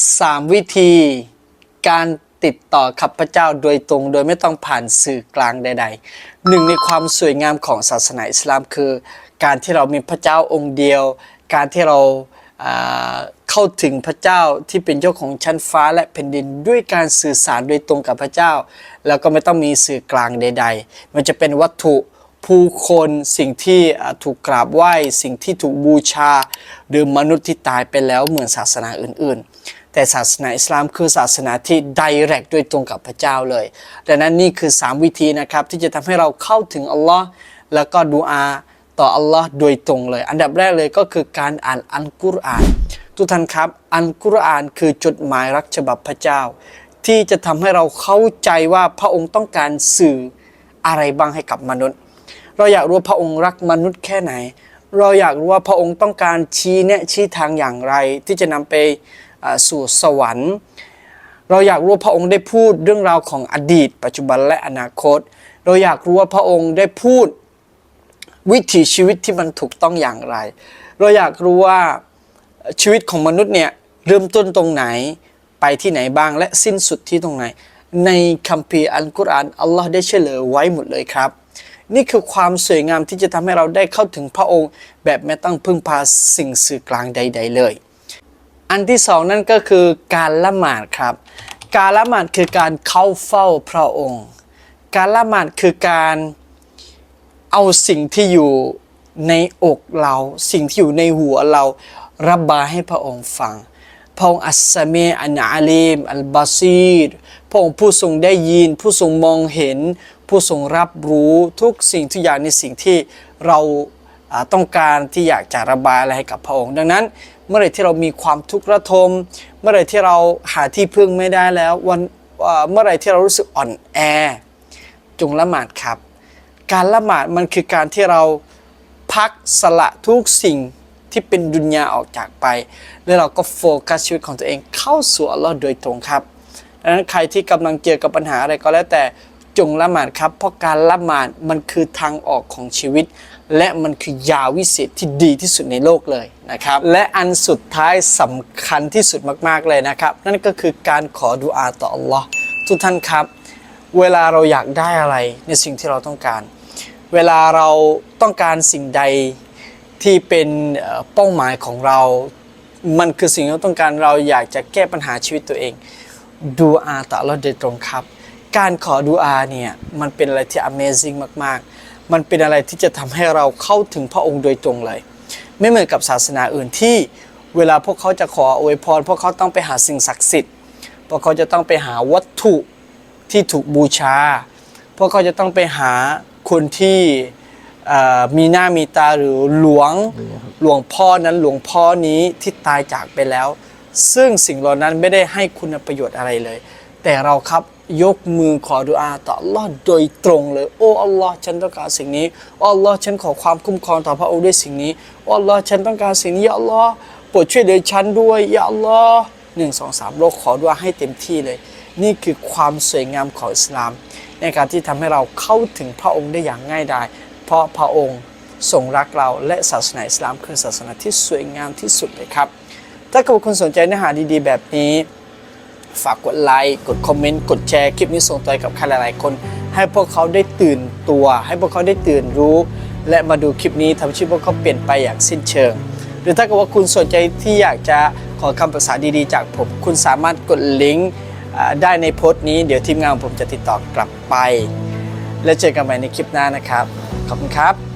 3 วิธี การติดต่อขับพระเจ้าโดยตรง โดยไม่ต้องผ่านสื่อกลางใด ๆ หนึ่งในความสวยงามของศาสนาอิสลามคือ การที่เรามีพระเจ้าองค์เดียว การที่เราเข้าถึงพระเจ้าที่เป็นเจ้าของชั้นฟ้าและแผ่นดินด้วยการสื่อสารโดยตรงกับพระเจ้า แล้วก็ไม่ต้องมีสื่อกลางใด ๆ มันจะเป็นวัตถุผู้คนสิ่งที่ถูกกราบไหว้ สิ่งที่ถูกบูชา หรือมนุษย์ที่ตายไปแล้วเหมือนศาสนาอื่น ๆ แต่ศาสนาอิสลามคือศาสนาที่ direct โดยตรงกับพระเจ้าเลย ดังนั้นนี่คือ 3 วิธีนะครับที่จะทำให้เราเข้าถึงอัลลอฮ์แล้วก็ดูอาต่ออัลลอฮ์โดยตรงเลย อันดับแรกเลยก็คือการอ่านอัลกุรอาน ทุกท่านครับ อัลกุรอานคือจดหมายรักฉบับพระเจ้า ที่จะทำให้เราเข้าใจว่าพระองค์ต้องการสื่ออะไรบ้างให้กับมนุษย์ เราอยากรู้ว่าพระองค์รักมนุษย์แค่ไหน เราอยากรู้ว่าพระองค์ต้องการชี้แนะชี้ทางอย่างไร ที่จะนำไป สู่สวรรค์ เราอยากรู้พระองค์ได้พูดเรื่องราวของอดีต ปัจจุบันและอนาคต เราอยากรู้ว่าพระองค์ได้พูดวิถีชีวิตที่มันถูกต้องอย่างไร เราอยากรู้ว่าชีวิตของมนุษย์เนี่ยเริ่มต้นตรงไหนไปที่ไหนบ้างและสิ้นสุดที่ตรงไหน ในคัมภีร์อัลกุรอานอัลลอฮ์ได้เฉลยไว้หมดเลยครับ นี่คือความสวยงามที่จะทำให้เราได้เข้าถึงพระองค์ แบบไม่ต้องพึ่งพาสิ่งสื่อกลางใด ๆ เลย อันที่สองนั่นก็คือการละหมาดครับ การละหมาดคือการเข้าเฝ้าพระองค์ การละหมาดคือการเอาสิ่งที่อยู่ในอกเรา สิ่งที่อยู่ในหัวเราระบายให้พระองค์ฟัง พระองค์อัสสเมอันอาลีมอัลบาซีรพระองค์ผู้ทรงได้ยิน ผู้ทรงมองเห็น ผู้ทรงรับรู้ทุกสิ่งทุกอย่างในสิ่งที่เรา ต้องการที่อยากจะระบายอะไรให้กับพระองค์ ดังนั้น เมื่อไรที่เรามีความทุกข์ระทม เมื่อไรที่เราหาที่พึ่งไม่ได้แล้ววันอ่าเมื่อไรที่เรารู้สึกอ่อนแอ จงละหมาดครับ การละหมาดมันคือการที่เราพักสละทุกสิ่งที่เป็นดุนยาออกจากไป แล้วเราก็โฟกัสชีวิตของตัวเองเข้าสู่อัลลอฮ์โดยตรงครับดังนั้นใครที่กำลังเจอกับปัญหาอะไรก็แล้วแต่ จงละหมาดครับ เพราะการละหมาดมันคือทางออกของชีวิต และมันคือยาวิเศษที่ดีที่สุดในโลกเลยนะครับ และอันสุดท้ายสำคัญที่สุดมากๆเลยนะครับ นั่นก็คือการขอดุอาต่ออัลลอฮ์ทุกท่านครับ เวลาเราอยากได้อะไรในสิ่งที่เราต้องการ เวลาเราต้องการสิ่งใดที่เป็นเป้าหมายของเรา มันคือสิ่งที่เราต้องการเราอยากจะแก้ปัญหาชีวิตตัวเองดูอาต่อเราโดยตรงครับ การขอดูอาเนี่ยมันเป็นอะไรที่ Amazing มาก ๆ มันเป็นอะไรที่จะทำให้เราเข้าถึงพระองค์โดยตรงเลย ไม่เหมือนกับศาสนาอื่นที่เวลาพวกเขาจะขออวยพร พวกเขาต้องไปหาสิ่งศักดิ์สิทธิ์ พวกเขาจะต้องไปหาวัตถุที่ถูกบูชา พวกเขาจะต้องไปหาคนที่มีหน้ามีตาหรือหลวงหลวงพ่อนั้นหลวงพ่อนี้ที่ตายจากไปแล้ว ซึ่งสิ่งเหล่านั้นไม่ได้ให้คุณประโยชน์อะไรเลย แต่เราครับยกมือขอดุอาต่ออัลลอฮ์โดยตรงเลย โอ้อัลลอฮ์ฉันต้องการสิ่งนี้อัลลอฮ์ฉันขอความคุ้มครองต่อพระองค์ด้วยสิ่งนี้อัลลอฮ์ฉันต้องการสิ่งนี้ยาอัลลอฮ์โปรดช่วยเหลือฉันด้วยยาอัลลอฮ์หนึ่งสองสามโลกขอดุอาให้เต็มที่เลย นี่คือความสวยงามของอิสลาม ในการที่ทำให้เราเข้าถึงพระองค์ได้อย่างง่ายดาย เพราะพระองค์ทรงรักเราและศาสนาอิสลามคือศาสนาที่สวยงามที่สุดเลยครับ ถ้าเกิดว่าคุณสนใจเนื้อหาดีๆ แบบนี้ ฝากกดไลค์กดคอมเมนต์กดแชร์คลิปนี้ส่งต่อกับใครหลายๆ คน ให้พวกเขาได้ตื่นตัว ให้พวกเขาได้ตื่นรู้ และมาดูคลิปนี้ทำให้ชีวิตพวกเขาเปลี่ยนไปอย่างสิ้นเชิง หรือถ้าเกิดว่าคุณสนใจที่อยากจะขอคำปรึกษาดีๆ จากผม คุณสามารถกดลิงก์ได้ในโพสต์นี้ เดี๋ยวทีมงานของผมจะติดต่อกลับไป แล้วเจอกันใหม่ในคลิปหน้านะครับ ขอบคุณครับ